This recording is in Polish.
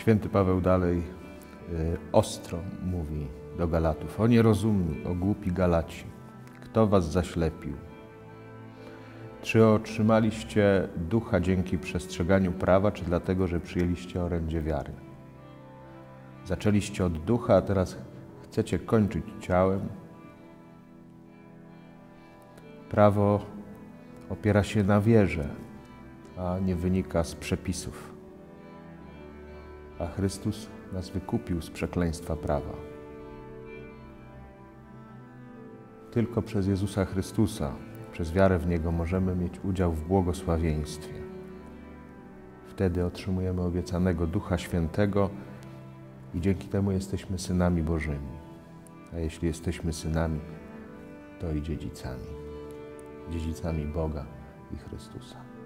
Święty Paweł dalej y, ostro mówi do Galatów: O nierozumni, o głupi Galaci, kto was zaślepił? Czy otrzymaliście ducha dzięki przestrzeganiu prawa, czy dlatego, że przyjęliście orędzie wiary? Zaczęliście od ducha, a teraz chcecie kończyć ciałem? Prawo opiera się na wierze, a nie wynika z przepisów. A Chrystus nas wykupił z przekleństwa prawa. Tylko przez Jezusa Chrystusa, przez wiarę w Niego możemy mieć udział w błogosławieństwie. Wtedy otrzymujemy obiecanego Ducha Świętego i dzięki temu jesteśmy synami Bożymi. A jeśli jesteśmy synami, to i dziedzicami. Dziedzicami Boga i Chrystusa.